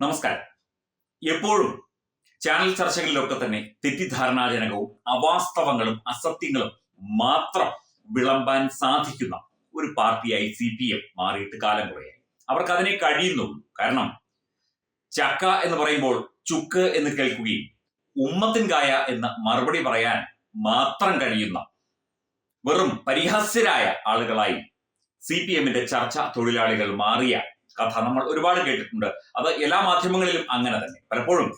നമസ്കാരം. എപ്പോഴും ചാനൽ ചർച്ചകളിലൊക്കെ തന്നെ തെറ്റിദ്ധാരണാജനകവും അവാസ്തവങ്ങളും അസത്യങ്ങളും മാത്രം വിളമ്പാൻ സാധിക്കുന്ന ഒരു പാർട്ടിയായി സി പി എം മാറിയിട്ട് കാലം കുറയായി. അവർക്ക് അതിനെ കഴിയുന്നുള്ളൂ കാരണം ചക്ക എന്ന് പറയുമ്പോൾ ചുക്ക് എന്ന് കേൾക്കുകയും ഉമ്മത്തിൻ കായ എന്ന് മറുപടി പറയാൻ മാത്രം കഴിയുന്ന വെറും പരിഹാസ്യരായ ആളുകളായി സി പി എമ്മിന്റെ ചർച്ച തൊഴിലാളികൾ മാറിയ കഥ നമ്മൾ ഒരുപാട് കേട്ടിട്ടുണ്ട്. അത് എല്ലാ മാധ്യമങ്ങളിലും അങ്ങനെ തന്നെ. പലപ്പോഴും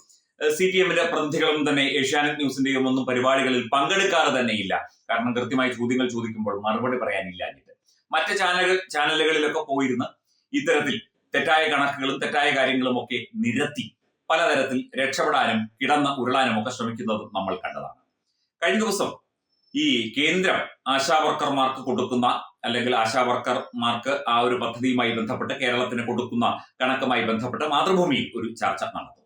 സി പി എമ്മിന്റെ പ്രതിനിധികളും തന്നെ ഏഷ്യാനെറ്റ് ന്യൂസിന്റെയും ഒന്നും പരിപാടികളിൽ പങ്കെടുക്കാറ് തന്നെയില്ല കാരണം കൃത്യമായി ചോദ്യങ്ങൾ ചോദിക്കുമ്പോൾ മറുപടി പറയാനില്ല എന്നിട്ട്. മറ്റ് ചാനലുകൾ ചാനലുകളിലൊക്കെ പോയിരുന്ന് ഇത്തരത്തിൽ തെറ്റായ കണക്കുകളും തെറ്റായ കാര്യങ്ങളും ഒക്കെ നിരത്തി പലതരത്തിൽ രക്ഷപ്പെടാനും കിടന്ന ഉരുളാനും ഒക്കെ ശ്രമിക്കുന്നത് നമ്മൾ കണ്ടതാണ്. കഴിഞ്ഞ ദിവസം ഈ കേന്ദ്രം ആശാവർക്കർമാർക്ക് കൊടുക്കുന്ന അല്ലെങ്കിൽ ആശാ വർക്കർമാർക്ക് ആ ഒരു പദ്ധതിയുമായി ബന്ധപ്പെട്ട് കേരളത്തിന് കൊടുക്കുന്ന കണക്കുമായി ബന്ധപ്പെട്ട് മാതൃഭൂമിയിൽ ഒരു ചർച്ച നടന്നു.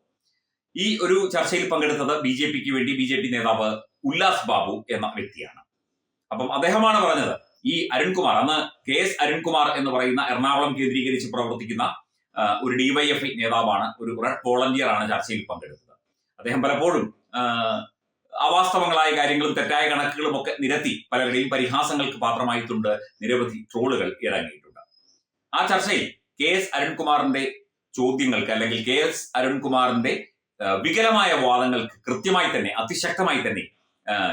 ഈ ഒരു ചർച്ചയിൽ പങ്കെടുത്തത് ബി ജെ പിക്ക് വേണ്ടി ബി ജെ പി നേതാവ് ഉല്ലാസ് ബാബു എന്ന വ്യക്തിയാണ്. അപ്പം അദ്ദേഹമാണ് പറഞ്ഞത് ഈ അരുൺകുമാർ അന്ന് കെ എസ് അരുൺകുമാർ എന്ന് പറയുന്ന എറണാകുളം കേന്ദ്രീകരിച്ച് പ്രവർത്തിക്കുന്ന ഒരു ഡിവൈഎഫ്ഐ നേതാവാണ് ഒരു റെഡ് വോളണ്ടിയർ ആണ് ചർച്ചയിൽ പങ്കെടുത്തത്. അദ്ദേഹം പലപ്പോഴും അവാസ്തവങ്ങളായ കാര്യങ്ങളും തെറ്റായ കണക്കുകളും ഒക്കെ നിരത്തി പലരുടെയും പരിഹാസങ്ങൾക്ക് പാത്രമായിട്ടുണ്ട് നിരവധി ട്രോളുകൾ ഇറങ്ങിയിട്ടുണ്ട്. ആ ചർച്ചയിൽ കെ എസ് അരുൺകുമാറിന്റെ ചോദ്യങ്ങൾക്ക് അല്ലെങ്കിൽ കെ എസ് അരുൺകുമാറിന്റെ വികലമായ വാദങ്ങൾക്ക് കൃത്യമായി തന്നെ അതിശക്തമായി തന്നെ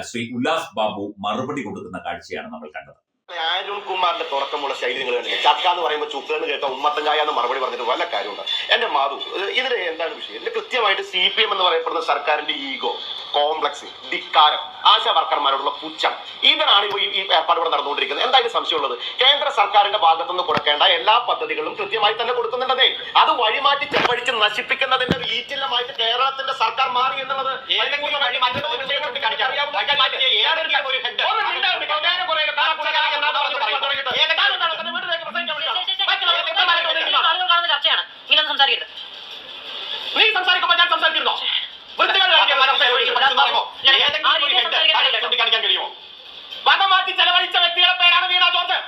ശ്രീ ഉല്ലാസ് ബാബു മറുപടി കൊടുക്കുന്ന കാഴ്ചയാണ് നമ്മൾ കണ്ടത്. അരുൺ കുമാറിന്റെ തുടക്കമുള്ള ശൈലി നിങ്ങൾ കണ്ടില്ല? ചക്ക എന്ന് പറയുമ്പോൾ ചുക്ക് എന്ന് കേട്ട ഉമ്മത്തങ്കായ എന്ന് മറുപടി പറഞ്ഞിട്ട് വല്ല കാര്യമുണ്ട്. എന്റെ മാധു ഇത് ഇതിന് എന്താണ് വിഷയം? എന്റെ കൃത്യമായിട്ട് സി പി എം എന്ന് പറയപ്പെടുന്ന സർക്കാരിന്റെ ഈഗോ കോംപ്ലക്സ് ധിക്കാരം ആശാ വർക്കർമാരോടുള്ള പുച്ഛം. ഇതിനാണ് ഈ ഏർപ്പാട് ഇവിടെ നടന്നുകൊണ്ടിരിക്കുന്നത്. എന്തായാലും സംശയമുള്ളത്? കേന്ദ്ര സർക്കാരിന്റെ ഭാഗത്തുനിന്ന് കൊടുക്കേണ്ട എല്ലാ പദ്ധതികളും കൃത്യമായി തന്നെ കൊടുക്കുന്നുണ്ടെന്നേ. അത് വഴിമാറ്റി ചെലവഴിച്ച് നശിപ്പിക്കുന്നതിന്റെ ഈറ്റില്ലമായിട്ട് കേരളത്തിന്റെ സർക്കാർ മാറി എന്നുള്ളത് ഏതെങ്കിലും ഒരു താങ്കൾ ചൂണ്ടിക്കാണിക്കാൻ കഴിയുമോ? വകം മാറ്റി ചെലവഴിച്ച വ്യക്തികളുടെ പേരാണ് വീണ ജോർജ്.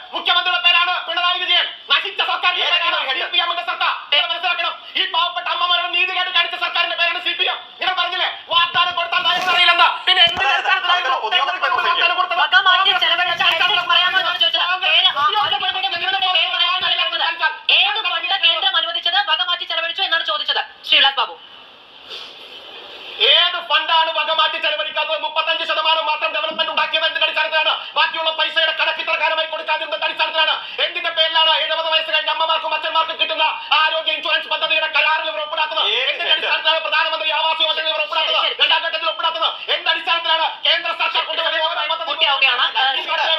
ആരോഗ്യ ഇൻഷുറൻസ് പദ്ധതിയുടെ കരാറിൽ ഇവർ ഒപ്പിടാത്തത്? എന്തിന്റെ അടിസ്ഥാനത്തിലാണ് പ്രധാനമന്ത്രി ആവാസ് യോജന ഇവർ ഒപ്പിടാത്തത്. രണ്ടാം ഘട്ടത്തിൽ ഒപ്പിടാത്തത്? എന്ത് അടിസ്ഥാനത്തിലാണ് കേന്ദ്ര സർക്കാർ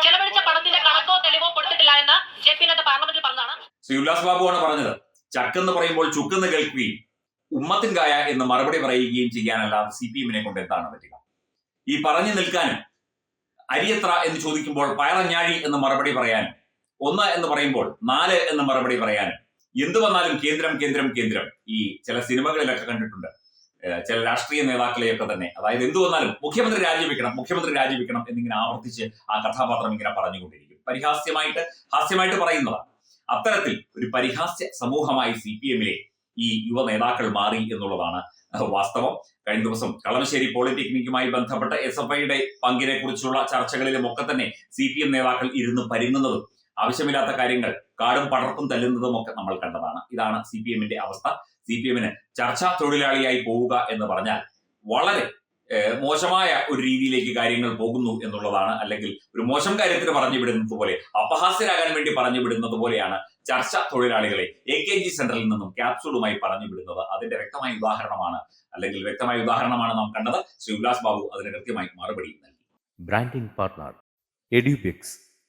ചെലവഴിച്ച പണത്തിന്റെ കണക്കോ തെളിവോ കൊടുത്തിട്ടില്ല എന്ന് ജെ പി നദ്ദ പാർലമെന്റിൽ പറഞ്ഞതാണ്. ശ്രീ ഉല്ലാസ് ആണ് പറഞ്ഞത്. ചക്കെന്ന് പറയുമ്പോൾ ചുക്കെന്ന് കേൾക്കുകയും ഉമ്മത്തിൻ കായ എന്ന് മറുപടി പറയുകയും ചെയ്യാനല്ലാതെ സി പി എമ്മിനെ കൊണ്ട് എന്താണ് പറ്റുക? ഈ പറഞ്ഞു നിൽക്കാനും അരിയത്ര എന്ന് ചോദിക്കുമ്പോൾ പയറഞ്ഞാഴി എന്ന് മറുപടി പറയാനും ഒന്ന് എന്ന് പറയുമ്പോൾ നാല് എന്ന് മറുപടി പറയാനും എന്തു വന്നാലും കേന്ദ്രം കേന്ദ്രം കേന്ദ്രം. ഈ ചില സിനിമകളിലൊക്കെ കണ്ടിട്ടുണ്ട്. ചില രാഷ്ട്രീയ നേതാക്കളെയൊക്കെ തന്നെ. അതായത് എന്തു വന്നാലും മുഖ്യമന്ത്രി രാജിവെക്കണം മുഖ്യമന്ത്രി രാജിവെക്കണം എന്നിങ്ങനെ ആവർത്തിച്ച് ആ കഥാപാത്രം ഇങ്ങനെ പറഞ്ഞുകൊണ്ടിരിക്കും. പരിഹാസ്യമായിട്ട് ഹാസ്യമായിട്ട് പറയുന്നതാണ്. അത്തരത്തിൽ ഒരു പരിഹാസ്യ സമൂഹമായി സി പി എമ്മിലെ ഈ യുവ നേതാക്കൾ മാറി എന്നുള്ളതാണ് വാസ്തവം. കഴിഞ്ഞ ദിവസം കളമശ്ശേരി പോളിടെക്നിക്കുമായി ബന്ധപ്പെട്ട എസ് എഫ് ഐയുടെ പങ്കിനെ കുറിച്ചുള്ള ചർച്ചകളിലും ഒക്കെ തന്നെ സി പി എം നേതാക്കൾ ഇരുന്ന് പരുങ്ങുന്നതും ആവശ്യമില്ലാത്ത കാര്യങ്ങൾ കാടും പടർപ്പും തല്ലുന്നതും ഒക്കെ നമ്മൾ കണ്ടതാണ്. ഇതാണ് സി പി എമ്മിന്റെ അവസ്ഥ. സി പി എമ്മിന് ചർച്ചാ തൊഴിലാളിയായി പോവുക എന്ന് പറഞ്ഞാൽ വളരെ മോശമായ ഒരു രീതിയിലേക്ക് കാര്യങ്ങൾ പോകുന്നു എന്നുള്ളതാണ്. അല്ലെങ്കിൽ ഒരു മോശം കാര്യത്തിന് പറഞ്ഞു വിടുന്നത് പോലെ അപഹാസ്യരാകാൻ വേണ്ടി പറഞ്ഞു വിടുന്നത് പോലെയാണ് ചർച്ച തൊഴിലാളികളെ എ കെ ജി സെന്ററിൽ നിന്നും ക്യാപ്സൂളുമായി പറഞ്ഞു വിടുന്നത്. അതിന്റെ വ്യക്തമായ ഉദാഹരണമാണ് അല്ലെങ്കിൽ വ്യക്തമായ ഉദാഹരണമാണ് നാം കണ്ടത്. ശ്രീ ഉല്ലാസ് ബാബു അതിന് കൃത്യമായി മറുപടി നൽകി. Branding partner Edubix